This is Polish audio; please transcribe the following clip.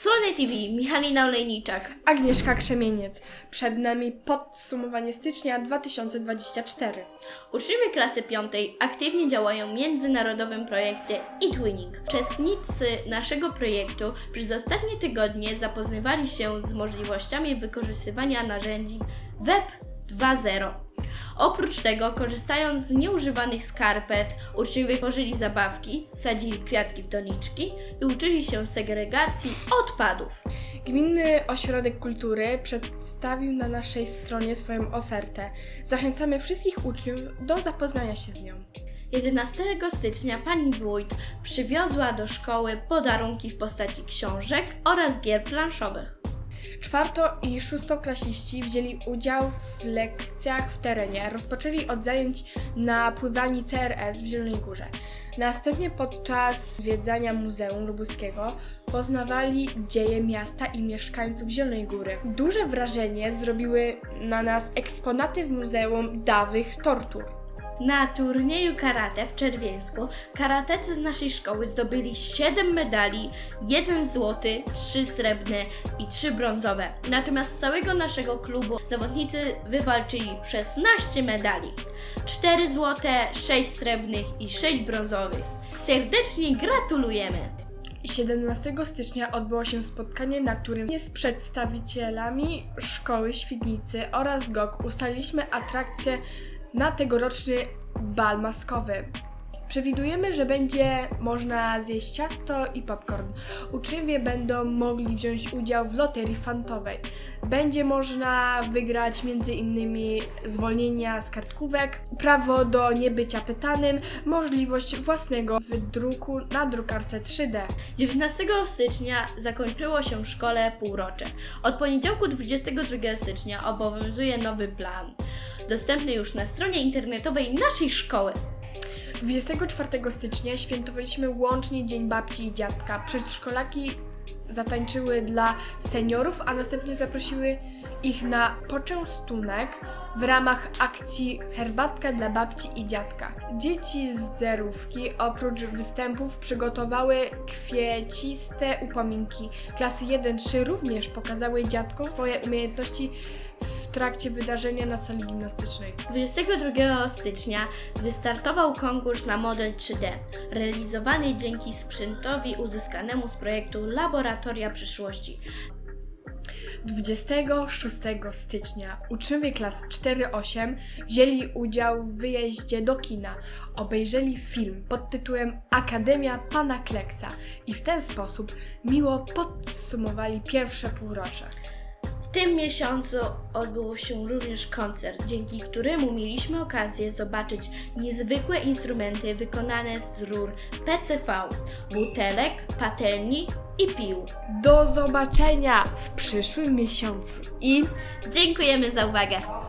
Słone TV, Michalina Olejniczak. Agnieszka Krzemieniec. Przed nami podsumowanie stycznia 2024. Uczniowie klasy piątej aktywnie działają w międzynarodowym projekcie eTwinning. Uczestnicy naszego projektu przez ostatnie tygodnie zapoznawali się z możliwościami wykorzystywania narzędzi Web 2.0. Oprócz tego, korzystając z nieużywanych skarpet, uczniowie tworzyli zabawki, sadzili kwiatki w doniczki i uczyli się segregacji odpadów. Gminny Ośrodek Kultury przedstawił na naszej stronie swoją ofertę. Zachęcamy wszystkich uczniów do zapoznania się z nią. 11 stycznia pani wójt przywiozła do szkoły podarunki w postaci książek oraz gier planszowych. Czwarto i szóstoklasiści wzięli udział w lekcjach w terenie. Rozpoczęli od zajęć na pływalni CRS w Zielonej Górze. Następnie podczas zwiedzania Muzeum Lubuskiego poznawali dzieje miasta i mieszkańców Zielonej Góry. Duże wrażenie zrobiły na nas eksponaty w Muzeum Dawych Tortur. Na turnieju karate w Czerwińsku karatecy z naszej szkoły zdobyli 7 medali, 1 złoty, 3 srebrne i 3 brązowe. Natomiast z całego naszego klubu zawodnicy wywalczyli 16 medali, 4 złote, 6 srebrnych i 6 brązowych. Serdecznie gratulujemy! 17 stycznia odbyło się spotkanie, na którym z przedstawicielami Szkoły Świdnicy oraz GOG ustaliliśmy atrakcję na tegoroczny bal maskowy. Przewidujemy, że będzie można zjeść ciasto i popcorn. Uczniowie będą mogli wziąć udział w loterii fantowej. Będzie można wygrać m.in. zwolnienia z kartkówek, prawo do niebycia pytanym, możliwość własnego wydruku na drukarce 3D. 19 stycznia zakończyło się w szkole półrocze. Od poniedziałku 22 stycznia obowiązuje nowy plan, dostępny już na stronie internetowej naszej szkoły. 24 stycznia świętowaliśmy łącznie Dzień Babci i Dziadka. Przedszkolaki zatańczyły dla seniorów, a następnie zaprosiły ich na poczęstunek w ramach akcji Herbatka dla babci i dziadka. Dzieci z zerówki oprócz występów przygotowały kwieciste upominki. Klasy 1-3 również pokazały dziadkom swoje umiejętności w trakcie wydarzenia na sali gimnastycznej. 22 stycznia wystartował konkurs na model 3D, realizowany dzięki sprzętowi uzyskanemu z projektu Laboratoria Przyszłości. 26 stycznia uczniowie klas 4-8 wzięli udział w wyjeździe do kina. Obejrzeli film pod tytułem Akademia Pana Kleksa i w ten sposób miło podsumowali pierwsze półrocze. W tym miesiącu odbył się również koncert, dzięki któremu mieliśmy okazję zobaczyć niezwykłe instrumenty wykonane z rur PCV, butelek, patelni i pił. Do zobaczenia w przyszłym miesiącu i Dziękujemy za uwagę!